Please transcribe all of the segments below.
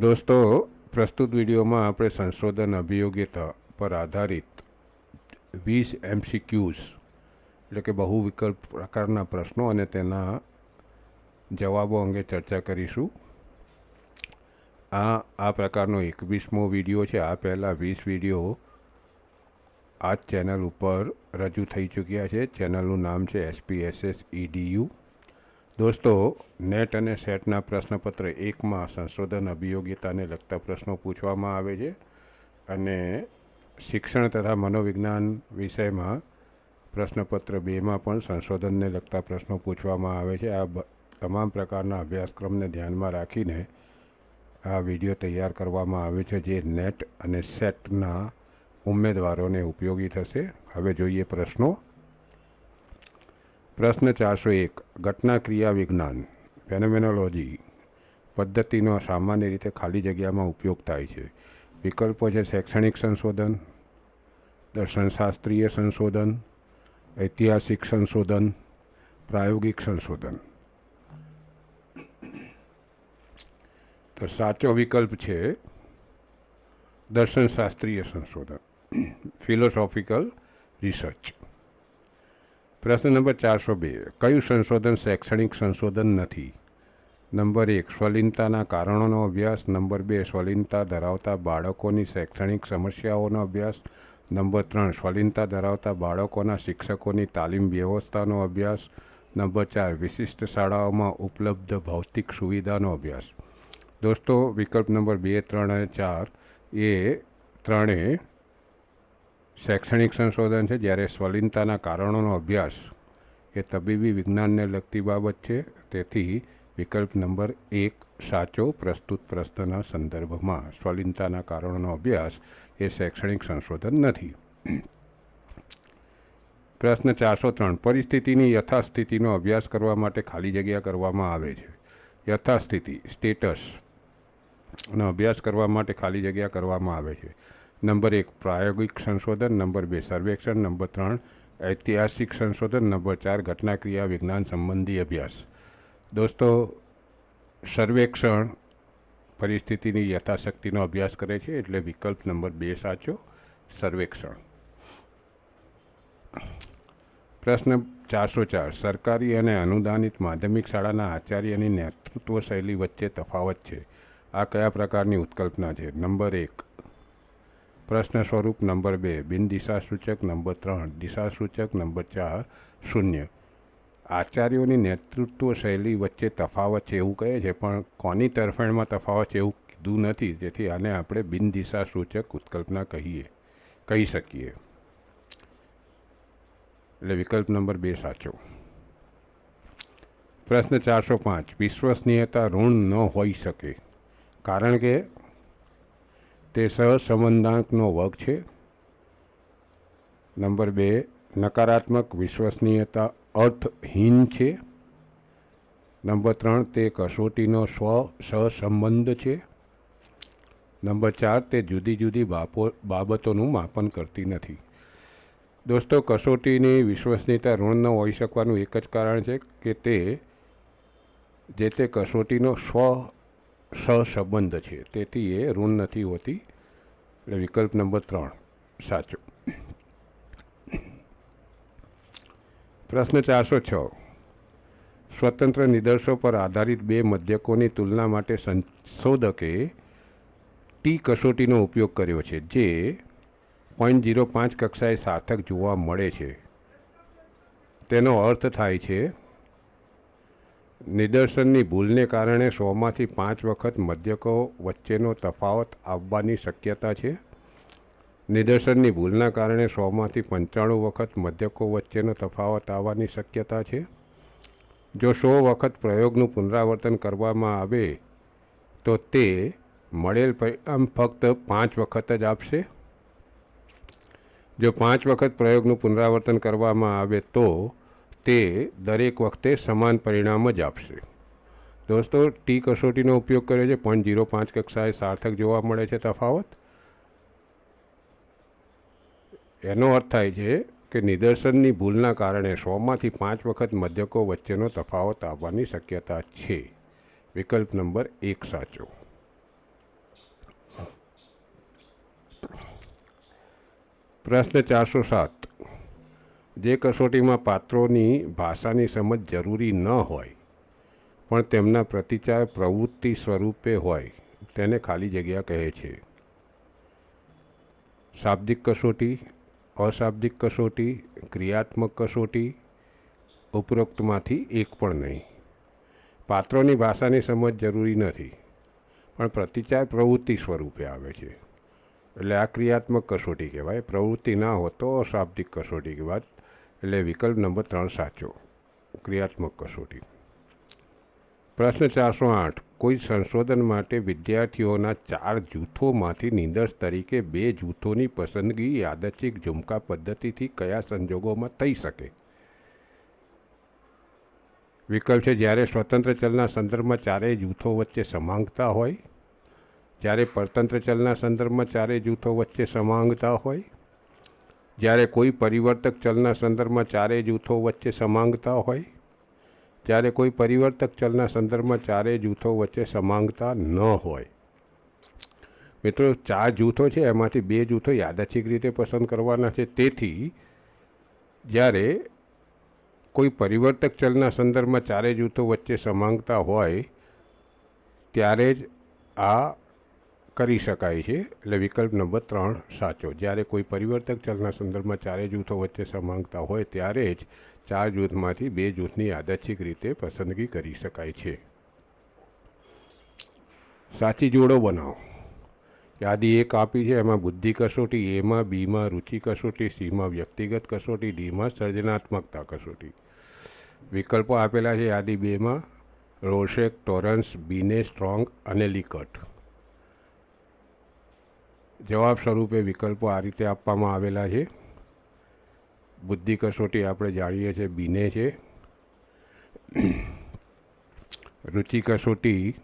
દોસ્તો, પ્રસ્તુત વિડીયોમાં આપણે સંશોધન અભિયોગ્યતા પર આધારિત વીસ એમસીક્યુઝ, એટલે કે બહુ વિકલ્પ પ્રકારના પ્રશ્નો અને તેના જવાબો અંગે ચર્ચા કરીશું. આ આ પ્રકારનો એકવીસમો વીડિયો છે. આ પહેલાં વીસ વીડિયો આ ચેનલ ઉપર રજૂ થઈ ચૂક્યા છે. ચેનલનું નામ છે એસપીએસએસ ઈડીયુ દોસ્તો, નેટ અને સેટના પ્રશ્નપત્ર એકમાં સંશોધન અભિયોગ્યતાને લગતા પ્રશ્નો પૂછવામાં આવે છે અને શિક્ષણ તથા મનોવિજ્ઞાન વિષયમાં પ્રશ્નપત્ર બેમાં પણ સંશોધનને લગતા પ્રશ્નો પૂછવામાં આવે છે. આ તમામ પ્રકારના અભ્યાસક્રમને ધ્યાનમાં રાખીને આ વીડિયો તૈયાર કરવામાં આવ્યો છે, જે નેટ અને સેટના ઉમેદવારોને ઉપયોગી થશે. હવે જોઈએ પ્રશ્નો. પ્રશ્ન ચારસો એક. ઘટના, ક્રિયા, વિજ્ઞાન. ફેનોમેનોલોજી પદ્ધતિનો સામાન્ય રીતે ખાલી જગ્યામાં ઉપયોગ થાય છે. વિકલ્પો છે શૈક્ષણિક સંશોધન, દર્શનશાસ્ત્રીય સંશોધન, ઐતિહાસિક સંશોધન, પ્રાયોગિક સંશોધન. તો સાચો વિકલ્પ છે દર્શનશાસ્ત્રીય સંશોધન. ફિલોસોફિકલ રિસર્ચ પ્રશ્ન નંબર ચારસો બે. કયું સંશોધન શૈક્ષણિક સંશોધન નથી? નંબર એક, સ્વલિનતાના કારણોનો અભ્યાસ. નંબર બે, સ્વલિનતા ધરાવતા બાળકોની શૈક્ષણિક સમસ્યાઓનો અભ્યાસ. નંબર ત્રણ, સ્વલિનતા ધરાવતા બાળકોના શિક્ષકોની તાલીમ વ્યવસ્થાનો અભ્યાસ. નંબર ચાર, વિશિષ્ટ શાળાઓમાં ઉપલબ્ધ ભૌતિક સુવિધાનો અભ્યાસ. દોસ્તો, વિકલ્પ નંબર બે, ત્રણ અને ચાર. એ ત્રણેય શૈક્ષણિક સંશોધન છે, જ્યારે સ્વલિનતાના કારણોનો અભ્યાસ એ તબીબી વિજ્ઞાનને લગતી બાબત છે, તેથી વિકલ્પ નંબર એક સાચો, પ્રસ્તુત પ્રશ્નના સંદર્ભમાં સ્વલિનતાના કારણોનો અભ્યાસ એ શૈક્ષણિક સંશોધન નથી. પ્રશ્ન ચારસો ત્રણ, પરિસ્થિતિની યથાસ્થિતિનો અભ્યાસ કરવા માટે ખાલી જગ્યા કરવામાં આવે છે. યથાસ્થિતિ સ્ટેટસનો અભ્યાસ કરવા માટે ખાલી જગ્યા કરવામાં આવે છે. નંબર એક, પ્રાયોગિક સંશોધન, નંબર બે, સર્વેક્ષણ, નંબર ત્રણ, ઐતિહાસિક સંશોધન, નંબર ચાર, ઘટનાક્રિયા વિજ્ઞાન સંબંધી અભ્યાસ. દોસ્તો, સર્વેક્ષણ પરિસ્થિતિની યથાશક્તિનો અભ્યાસ કરે છે એટલે વિકલ્પ નંબર બે સાચો, સર્વેક્ષણ. પ્રશ્ન ચારસો ચાર, સરકારી અને અનુદાનિત માધ્યમિક શાળાના આચાર્યની નેતૃત્વ શૈલી વચ્ચે તફાવત છે. આ કયા પ્રકારની ઉત્કલ્પના છે? નંબર એક પ્રશ્ન સ્વરૂપ નંબર બે, બિન દિશાસૂચક નંબર ત્રણ, દિશાસૂચક નંબર ચાર, શૂન્ય. આચાર્યોની નેતૃત્વ શૈલી વચ્ચે તફાવત છે એવું કહે છે, પણ કોની તરફેણમાં તફાવત છે એવું કીધું નથી તેથી આને આપણે બિન દિશાસૂચક ઉત્કલ્પના કહીએ, કહી શકીએ. એટલે વિકલ્પ નંબર બે સાચો. પ્રશ્ન ચારસો પાંચ, વિશ્વસનીયતા ઋણ ન હોઈ શકે. કારણ કે તે સહસંબંધાંકનો વર્ગ છે. નંબર બે, નકારાત્મક વિશ્વસનીયતા અર્થહીન છે. નંબર ત્રણ, તે કસોટીનો સ્વ સહસંબંધ છે. નંબર ચાર, તે જુદી જુદી બાપો, બાબતોનું માપન કરતી નથી. દોસ્તો, કસોટીની વિશ્વસનીયતા ઋણ ન હોઈ શકવાનું એક જ કારણ છે કે તે, જે તે કસોટીનો સ્વ સહસંબંધ છે. તેથી એ ઋણ નથી હોતી. એટલે વિકલ્પ નંબર ત્રણ. સાચો. પ્રશ્ન ચારસો છ. સ્વતંત્ર નિદર્શો પર આધારિત બે મધ્યકોની તુલના માટે સંશોધકે ટી કસોટીનો ઉપયોગ કર્યો છે, જે પોઈન્ટ જીરો પાંચ કક્ષાએ સાર્થક જોવા મળે છે. તેનો અર્થ થાય છે નિદર્શનની ભૂલને કારણે સોમાંથી પાંચ વખત મધ્યકો વચ્ચેનો તફાવત આવવાની શક્યતા છે? નિદર્શનની ભૂલના કારણે સોમાંથી પંચાણું વખત મધ્યકો વચ્ચેનો તફાવત આવવાની શક્યતા છે? જો સો વખત પ્રયોગનું પુનરાવર્તન કરવામાં આવે, તો તે મળેલ પરિણામ ફક્ત પાંચ વખત જ આપશે? જો પાંચ વખત પ્રયોગનું પુનરાવર્તન કરવામાં આવે તો તે દરેક વખતે સમાન પરિણામ જ આપશે. દોસ્તો, ટી કસોટીનો ઉપયોગ કર્યો છે. પોઈન્ટ જીરો પાંચ કક્ષાએ સાર્થક જોવા મળે છે તફાવત. એનો અર્થ થાય છે કે નિદર્શનની ભૂલના કારણે સોમાંથી પાંચ વખત મધ્યકો વચ્ચેનો તફાવત આવવાની શક્યતા છે. વિકલ્પ નંબર એક સાચો. પ્રશ્ન ચારસો સાત. જે કસોટીમાં પાત્રોની ભાષાની સમજ જરૂરી ન હોય, પણ તેમના પ્રતિચાર પ્રવૃત્તિ સ્વરૂપે હોય, તેને ખાલી જગ્યા કહે છે. શાબ્દિક કસોટી, અશાબ્દિક કસોટી, ક્રિયાત્મક કસોટી, ઉપરોક્તમાંથી એક પણ નહીં. પાત્રોની ભાષાની સમજ જરૂરી નથી, પણ પ્રતિચાર પ્રવૃત્તિ સ્વરૂપે આવે છે. એટલે આ ક્રિયાત્મક કસોટી કહેવાય. પ્રવૃત્તિ ના હોતો અશાબ્દિક કસોટી કહેવાય. એટલે વિકલ્પ નંબર ત્રણ સાચો. ક્રિયાત્મક કસોટી. પ્રશ્ન ચારસો આઠ. કોઈ સંશોધન માટે વિદ્યાર્થીઓના ચાર જૂથોમાંથી નિદર્શ તરીકે બે જૂથોની પસંદગી યાદચ્છિક ઝુમકા પદ્ધતિથી કયા સંજોગોમાં થઈ શકે? વિકલ્પ છે, જ્યારે સ્વતંત્ર ચલના સંદર્ભમાં ચારેય જૂથો વચ્ચે સમાંગતા હોય, જ્યારે પરતંત્ર ચલના સંદર્ભમાં ચારેય જૂથો વચ્ચે સમાંગતા હોય જ્યારે કોઈ પરિવર્તક ચલના સંદર્ભમાં ચારેય જૂથો વચ્ચે સમાંગતા હોય, જ્યારે કોઈ પરિવર્તક ચલના સંદર્ભમાં ચારેય જૂથો વચ્ચે સમાંગતા ન હોય. મિત્રો, ચાર જૂથો છે, એમાંથી બે જૂથો યાદચ્છિક રીતે પસંદ કરવાના છે. તેથી, જ્યારે કોઈ પરિવર્તક ચલના સંદર્ભમાં ચારેય જૂથો વચ્ચે સમાંગતા હોય, ત્યારે જ આ કરી શકાય છે. એટલે વિકલ્પ નંબર ત્રણ સાચો. જ્યારે કોઈ પરિવર્તક ચલના સંદર્ભમાં ચારેય જૂથો વચ્ચે સમાંગતા હોય ત્યારે જ ચાર જૂથમાંથી બે જૂથની યાદચ્છિક રીતે પસંદગી કરી શકાય છે. સાચી જોડો બનાવો. યાદી એક આપી છે. એમાં બુદ્ધિ કસોટી એમાં બીમાં રુચિ કસોટી સીમાં વ્યક્તિગત કસોટી ડીમાં સર્જનાત્મકતા કસોટી. વિકલ્પો આપેલા છે યાદી બેમાં રોશેક, ટોરન્સ, બીને, સ્ટ્રોંગ અને લીકટ. જવાબ સ્વરૂપે વિકલ્પો આ રીતે આપવામાં આવેલા છે. બુદ્ધિ કસોટી આપણે જાણીએ છીએ બીને છે. રુચિ કસોટી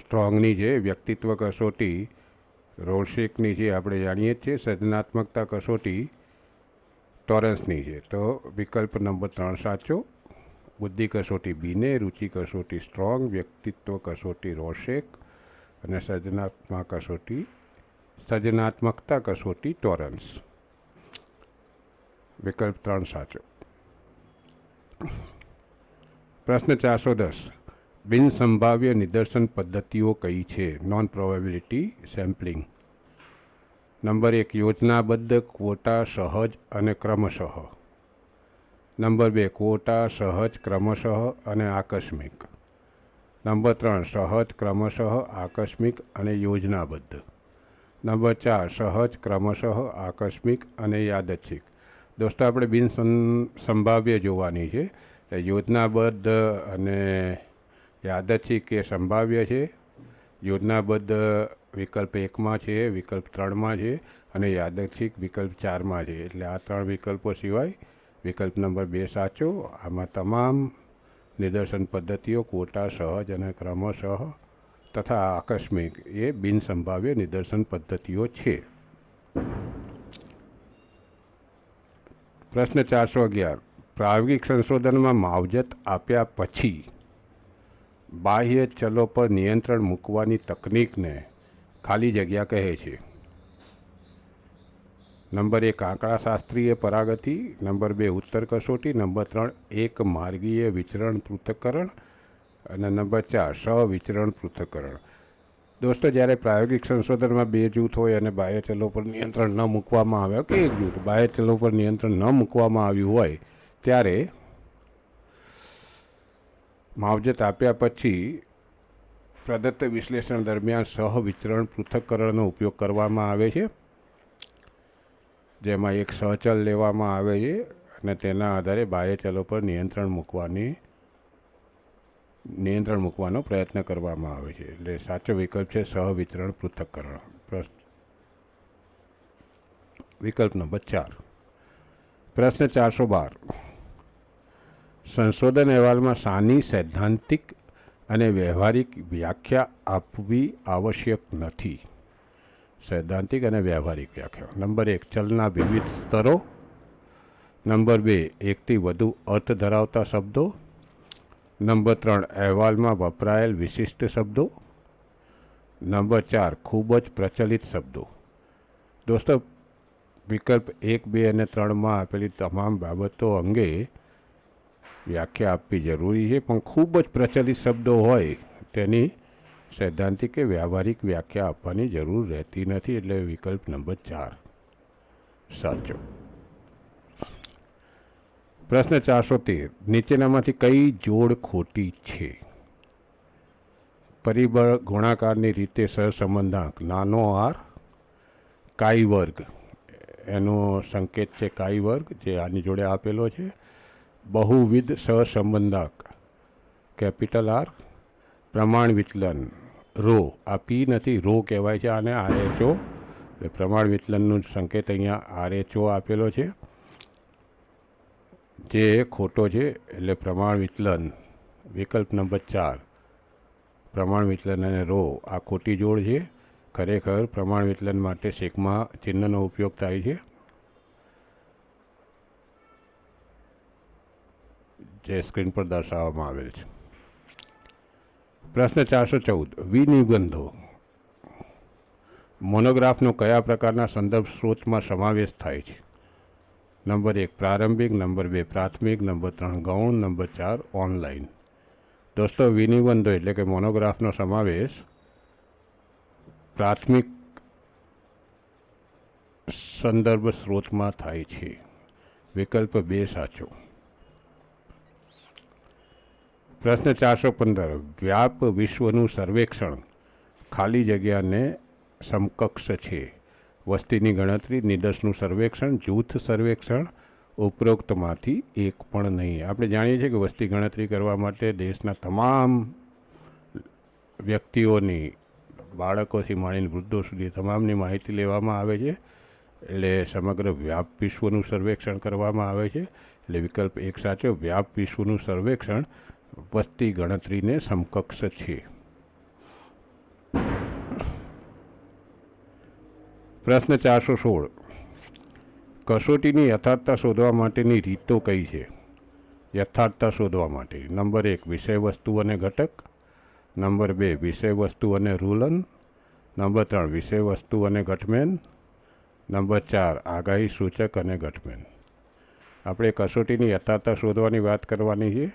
સ્ટ્રોંગની છે, વ્યક્તિત્વ કસોટી રોશેકની છે, આપણે જાણીએ છીએ. સર્જનાત્મકતા કસોટી ટોરન્સની છે. તો વિકલ્પ નંબર ત્રણ સાચો. બુદ્ધિ કસોટી બીને રુચિ કસોટી સ્ટ્રોંગ, વ્યક્તિત્વ કસોટી રોશેક અને સર્જનાત્મક કસોટી સર્જનાત્મકતા કસોટી ટોરન્સ. વિકલ્પ ત્રણ સાચો. પ્રશ્ન ચારસો દસ. બિન સંભાવ્ય નિદર્શન પદ્ધતિઓ કઈ છે? નોન પ્રોબેબિલિટી સેમ્પલિંગ નંબર એક, યોજનાબદ્ધ ક્વોટા સહજ અને ક્રમશઃ. નંબર બે, ક્વોટા સહજ, ક્રમશઃ અને આકસ્મિક. નંબર ત્રણ, સહજ, ક્રમશઃ, આકસ્મિક અને યોજનાબદ્ધ. નંબર ચાર, સહજ, ક્રમશઃ, આકસ્મિક અને યાદચ્છિક. દોસ્તો, આપણે બિન સંભાવ્ય જોવાની છે. યોજનાબદ્ધ અને યાદચ્છિક એ સંભાવ્ય છે. યોજનાબદ્ધ વિકલ્પ એકમાં છે, વિકલ્પ ત્રણમાં છે અને યાદચ્છિક વિકલ્પ ચારમાં છે. એટલે આ ત્રણ વિકલ્પો સિવાય વિકલ્પ નંબર બે સાચો. આમાં તમામ નિદર્શન પદ્ધતિઓ કોટા સહજ અને ક્રમશઃ તથા આકસ્મિક એ બિનસંભાવ્ય નિદર્શન પદ્ધતિઓ છે. પ્રશ્ન ચારસો અગિયાર. પ્રાયોગિક સંશોધનમાં માવજત આપ્યા પછી બાહ્ય ચલો પર નિયંત્રણ મૂકવાની તકનિકને ખાલી જગ્યા કહે છે. નંબર એક, આંકડાશાસ્ત્રીય પરાગતિ. નંબર બે, ઉત્તર કસોટી. નંબર ત્રણ, એક માર્ગીય વિચરણ પૃથ્થકરણ. અને નંબર ચાર સવિચરણ પૃથ્થકરણ. દોસ્તો, જ્યારે પ્રાયોગિક સંશોધનમાં બે જૂથ હોય અને બાહ્ય ચલો પર નિયંત્રણ ન મૂકવામાં આવે, કે એક જૂથ બાહ્ય ચલો પર નિયંત્રણ ન મૂકવામાં આવ્યું હોય, ત્યારે માવજત આપ્યા પછી પ્રદત્ત વિશ્લેષણ દરમિયાન સહવિચરણ પૃથ્થકરણનો ઉપયોગ કરવામાં આવે છે. જેમાં એક સહચલ લેવામાં આવે છે અને તેના આધારે બાહ્ય ચલો પર નિયંત્રણ મૂકવાની નિયંત્રણ મૂકવાનો પ્રયત્ન કરવામાં આવે છે. એટલે સાચો વિકલ્પ છે સહવિતરણ પૃથક્કરણ. વિકલ્પ નંબર ચાર પ્રશ્ન ચારસો બાર. સંશોધન અહેવાલમાં શાની સૈદ્ધાંતિક અને વ્યવહારિક વ્યાખ્યા આપવી આવશ્યક નથી. સૈદ્ધાંતિક અને વ્યવહારિક વ્યાખ્યા. નંબર એક, ચલના વિવિધ સ્તરો. નંબર બે, એકથી વધુ અર્થ ધરાવતા શબ્દો. નંબર ત્રણ, અહેવાલમાં વપરાયેલ વિશિષ્ટ શબ્દો. નંબર ચાર, ખૂબ જ પ્રચલિત શબ્દો. દોસ્તો, વિકલ્પ એક, બે અને ત્રણમાં આપેલી તમામ બાબતો અંગે વ્યાખ્યા આપવી જરૂરી છે, પણ ખૂબ જ પ્રચલિત શબ્દો હોય તેની સૈદ્ધાંતિક કે વ્યવહારિક વ્યાખ્યા આપવાની જરૂર રહેતી નથી, એટલે વિકલ્પ નંબર ચાર સાચો. પ્રશ્ન ચારસો તેર નીચેનામાંથી કઈ જોડ ખોટી છે? પરિબળ ગુણાકારની રીતે સહસંબંધાંક. નાનો આર કાઈ વર્ગ. એનો સંકેત છે કાઈ વર્ગ, જે આની જોડે આપેલો છે. બહુવિધ સહસંબંધાંક. કેપિટલ આર પ્રમાણ વિચલન. રો. આ પી નથી, રો કહેવાય છે આને આરએચઓ એટલે પ્રમાણ વિચલનનું સંકેત અહીંયા આરએચઓ આપેલો છે. જે ખોટો છે એટલે પ્રમાણ વિચલન, વિકલ્પ નંબર ચાર. પ્રમાણ વિચલન અને રો, આ ખોટી જોડ છે. ખરેખર પ્રમાણ વિચલન માટે શેકમાં ચિહ્નનો ઉપયોગ થાય છે. જે સ્ક્રીન પર દર્શાવવામાં આવેલ છે. પ્રશ્ન ચારસો ચૌદ. વિનિબંધો. મોનોગ્રાફનો કયા પ્રકારના સંદર્ભ સ્ત્રોતમાં સમાવેશ થાય છે? નંબર એક પ્રારંભિક, નંબર બે પ્રાથમિક, નંબર ત્રણ ગૌણ, નંબર ચાર ઓનલાઈન. દોસ્તો, વિનિબંધો એટલે કે મોનોગ્રાફનો સમાવેશ પ્રાથમિક સંદર્ભ સ્ત્રોતમાં થાય છે. વિકલ્પ બે સાચો. પ્રશ્ન ચારસો પંદર, વ્યાપ વિશ્વનું સર્વેક્ષણ ખાલી જગ્યાને સમકક્ષ છે. વસ્તીની ગણતરી, નિદર્શનું સર્વેક્ષણ, જૂથ સર્વેક્ષણ, ઉપરોક્તમાંથી એક પણ નહીં. આપણે જાણીએ છીએ કે વસ્તી ગણતરી કરવા માટે દેશના તમામ વ્યક્તિઓની, બાળકોથી માંડીને વૃદ્ધો સુધી તમામની માહિતી લેવામાં આવે છે. એટલે સમગ્ર વ્યાપ વિશ્વનું સર્વેક્ષણ કરવામાં આવે છે. એટલે વિકલ્પ એક સાચો, વ્યાપ વિશ્વનું સર્વેક્ષણ વસ્તી ગણતરીને સમકક્ષ છે. પ્રશ્ન ચારસો સોળ. કસોટીની યથાર્થતા શોધવા માટેની રીતો કઈ છે? યથાર્થતા શોધવા માટે નંબર એક વિષય વસ્તુ અને ઘટક. નંબર બે વિષય વસ્તુ અને રૂલન. નંબર ત્રણ વિષય વસ્તુ અને ઘટમેન. નંબર ચાર, આગાહી સૂચક અને ઘટમેન. આપણે કસોટીની યથાર્થતા શોધવાની વાત કરવાની છે?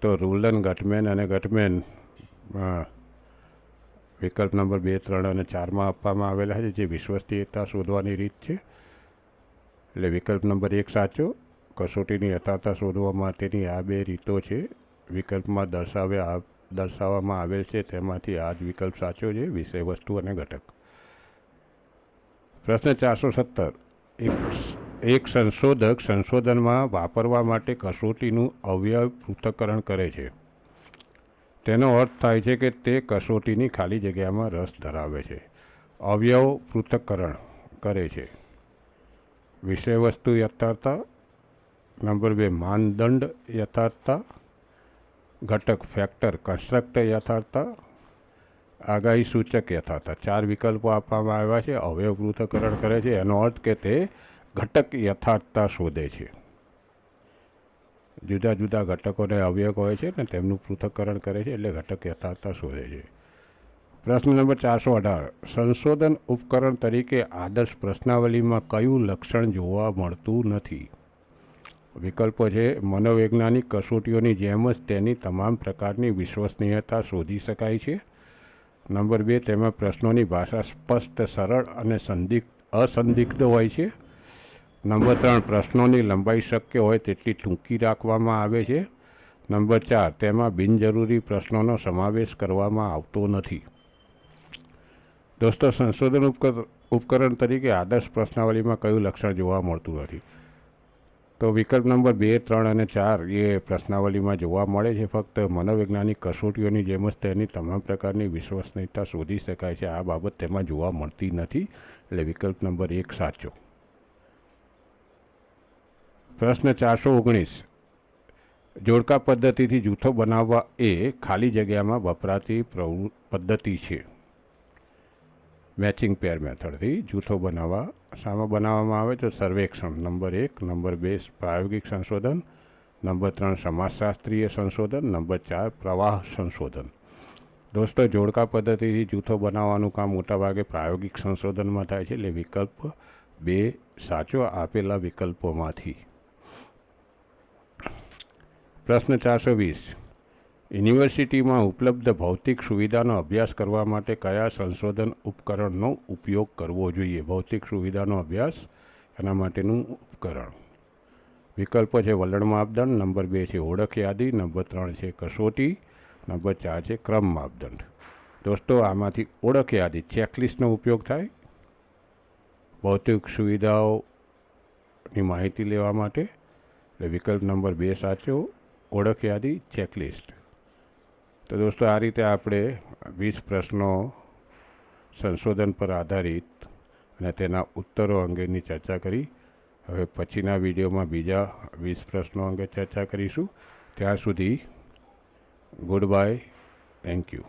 તો રૂલન, ઘટમેન અને ઘટમેન વિકલ્પ નંબર બે, ત્રણ અને ચારમાં આપવામાં આવેલા છે, જે વિશ્વસનીયતા શોધવાની રીત છે. એટલે વિકલ્પ નંબર એક સાચો, કસોટીની યથાર્થતા શોધવા માટેની આ બે રીતો છે. વિકલ્પમાં દર્શાવ્યા દર્શાવવામાં આવેલ છે, તેમાંથી આ જ વિકલ્પ સાચો છે, વિષય, વસ્તુ અને ઘટક. પ્રશ્ન ચારસો સત્તર. એક એક સંશોધક સંશોધનમાં વાપરવા માટે કસોટીનું અવયવ પૃથ્થકરણ કરે છે. તેનો અર્થ થાય છે કે તે કસોટીની ખાલી જગ્યામાં રસ ધરાવે છે. અવયવ પૃથક્કરણ કરે છે. વિષય વસ્તુ યથાર્થતા. નંબર બે, માનદંડ યથાર્થતા. ઘટક, ફેક્ટર, કન્સ્ટ્રક્ટ યથાર્થતા. આગાહી સૂચક યથાર્થતા. ચાર વિકલ્પો આપવામાં આવ્યા છે. અવયવ પૃથ્થકરણ કરે છે. એનો અર્થ કે તે ઘટક યથાર્થતા શોધે છે. જુદા જુદા ઘટકોને અવયવ હોય છે ને તેમનું પૃથક્કરણ કરે છે એટલે ઘટક યથાર્થતા શોધે છે. પ્રશ્ન નંબર ચારસો અઢાર. સંશોધન ઉપકરણ તરીકે આદર્શ પ્રશ્નાવલીમાં કયું લક્ષણ જોવા મળતું નથી? વિકલ્પો છે, મનોવૈજ્ઞાનિક કસોટીઓની જેમ જ તેની તમામ પ્રકારની વિશ્વસનીયતા શોધી શકાય છે. નંબર બે, તેમાં પ્રશ્નોની ભાષા સ્પષ્ટ, સરળ અને સંદિગ્ધ, અસંદિગ્ધ હોય છે. નંબર ત્રણ, પ્રશ્નોની લંબાઈ શક્ય હોય તેટલી ટૂંકી રાખવામાં આવે છે. નંબર ચાર, તેમાં બિનજરૂરી પ્રશ્નોનો સમાવેશ કરવામાં આવતો નથી. દોસ્તો, સંશોધન ઉપકર, ઉપકરણ તરીકે આદર્શ પ્રશ્નાવલીમાં કયું લક્ષણ જોવા મળતું નથી? તો વિકલ્પ નંબર બે, ત્રણ અને ચાર એ પ્રશ્નાવલીમાં જોવા મળે છે. ફક્ત મનોવૈજ્ઞાનિક કસોટીઓની જેમ જ તેની તમામ પ્રકારની વિશ્વસનીયતા શોધી શકાય છે. આ બાબત તેમાં જોવા મળતી નથી. એટલે વિકલ્પ નંબર એક સાચો. પ્રશ્ન ચારસો ઓગણીસ. જોડકા પદ્ધતિથી જૂથો બનાવવા એ ખાલી જગ્યામાં વપરાતી પ્રવૃ, પદ્ધતિ છે. મેચિંગ પેર મેથડથી જૂથો બનાવવા, શામાં બનાવવામાં આવે તો સર્વેક્ષણ, નંબર એક, નંબર બે, પ્રાયોગિક સંશોધન, નંબર ત્રણ, સમાજશાસ્ત્રીય સંશોધન, નંબર ચાર, પ્રવાહ સંશોધન. દોસ્તો, જોડકા પદ્ધતિથી જૂથો બનાવવાનું કામ મોટાભાગે પ્રાયોગિક સંશોધનમાં થાય છે એટલે વિકલ્પ બે સાચો આપેલા વિકલ્પોમાંથી. પ્રશ્ન ચારસો વીસ. યુનિવર્સિટીમાં ઉપલબ્ધ ભૌતિક સુવિધાનો અભ્યાસ કરવા માટે કયા સંશોધન ઉપકરણનો ઉપયોગ કરવો જોઈએ? ભૌતિક સુવિધાનો અભ્યાસ, એના માટેનું ઉપકરણ. વિકલ્પો છે વલણ માપદંડ, નંબર બે છે ઓળખ યાદી, નંબર ત્રણ છે કસોટી, નંબર ચાર છે ક્રમ માપદંડ. દોસ્તો, આમાંથી ઓળખ યાદી, ચેકલિસ્ટનો ઉપયોગ થાય. ભૌતિક સુવિધાઓની માહિતી લેવા માટે. એટલે વિકલ્પ નંબર બે સાચો ઓળખ યાદી ચેકલિસ્ટ. તો દોસ્તો, આ રીતે આપણે વીસ પ્રશ્નો સંશોધન પર આધારિત અને તેના ઉત્તરો અંગેની ચર્ચા કરી. હવે પછીના વિડીયોમાં બીજા વીસ પ્રશ્નો અંગે ચર્ચા કરીશું. ત્યાં સુધી ગુડ બાય થેન્ક યુ.